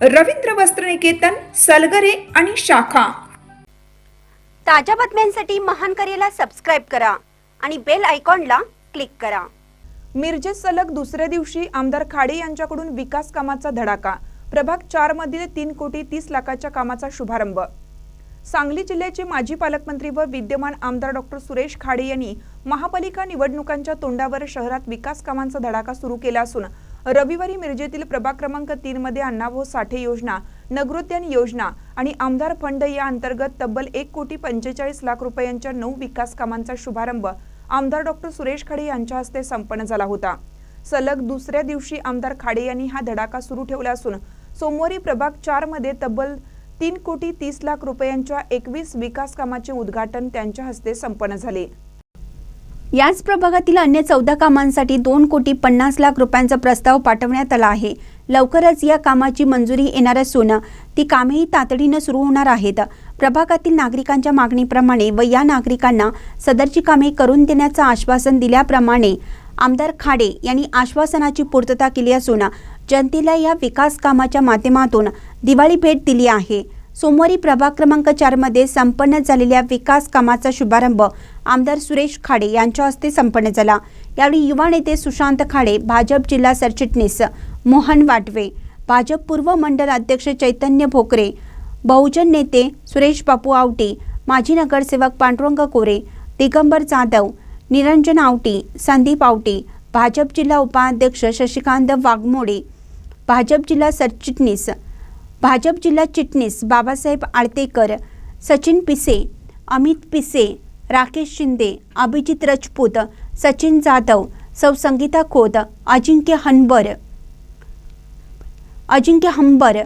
रवींद्र वस्त्रनिकेतन सलगरे आणि शाखा. ताज्या बातम्यांसाठी महान करेला सबस्क्राईब करा आणि बेल आयकॉनला क्लिक करा. मिरजेत सलग दुसऱ्या दिवशी आमदार खाडे यांच्याकडून विकास कामाचा धडाका. प्रभाग चार मधील तीन कोटी तीस लाखाच्या कामाचा शुभारंभ. सांगली जिल्ह्याचे माजी पालकमंत्री व विद्यमान आमदार डॉक्टर सुरेश खाडे यांनी महापालिका निवडणुकांच्या तोंडावर शहरात विकास कामांचा धडाका सुरू केला असून रविवारी मिरजेतील प्रभाग क्रमांक तीन मध्ये अण्णाभाऊ साठे योजना नगरोद्यान योजना आणि आमदार फंड या अंतर्गत तब्बल एक कोटी पंचेचाळीस लाख रुपयांच्या नऊ विकास कामांचा शुभारंभ आमदार डॉक्टर सुरेश खाडे यांच्या हस्ते संपन्न झाला होता. सलग दुसऱ्या दिवशी आमदार खाडे यांनी हा धडाका सुरू ठेवला असून सोमवारी प्रभाग चारमध्ये तब्बल तीन कोटी तीस लाख रुपयांच्या एकवीस विकास कामाचे उद्घाटन त्यांच्या हस्ते संपन्न झाले. याच प्रभागातील अन्य चौदा कामांसाठी दोन कोटी पन्नास लाख रुपयांचा प्रस्ताव पाठवण्यात आला आहे. लवकरच या कामाची मंजुरी येणार असून ती कामेही तातडीनं सुरू होणार आहेत. प्रभागातील नागरिकांच्या मागणीप्रमाणे व या नागरिकांना सदरची कामे करून देण्याचं आश्वासन दिल्याप्रमाणे आमदार खाडे यांनी आश्वासनाची पूर्तता केली असून जनतेला या विकास कामाच्या माध्यमातून दिवाळी भेट दिली आहे. सोमवारी प्रभाग क्रमांक चारमध्ये संपन्न झालेल्या विकास कामाचा शुभारंभ आमदार सुरेश खाडे यांच्या हस्ते संपन्न झाला. यावेळी युवा नेते सुशांत खाडे भाजप जिल्हा सरचिटणीस मोहन वाटवे भाजप पूर्व मंडल अध्यक्ष चैतन्य भोकरे बहुजन नेते सुरेश बापू आवटी माजी नगरसेवक पांडुरंग कोरे दिगंबर जाधव निरंजन आवटी संदीप आवटी भाजप जिल्हा उपाध्यक्ष शशिकांत वाघमोडे भाजप जिल्हा सरचिटणीस भाजप जिल्हा चिटणीस बाबासाहेब आळतेकर सचिन पिसे अमित पिसे राकेश शिंदे अभिजित राजपूत सचिन जाधव सौ संगीता खोत अजिंक्य हनबर अजिंक्य हंबर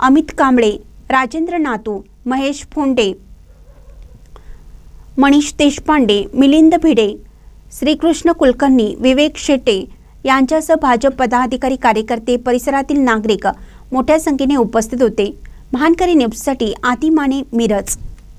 अमित कांबळे राजेंद्र नातू महेश फोंडे मनीष देशपांडे मिलिंद भिडे श्रीकृष्ण कुलकर्णी विवेक शेटे यांच्यासह भाजप पदाधिकारी कार्यकर्ते परिसरातील नागरिक मोठ्या संख्येने उपस्थित होते. महानकरी न्यूजसाठी आतिमाने मिरज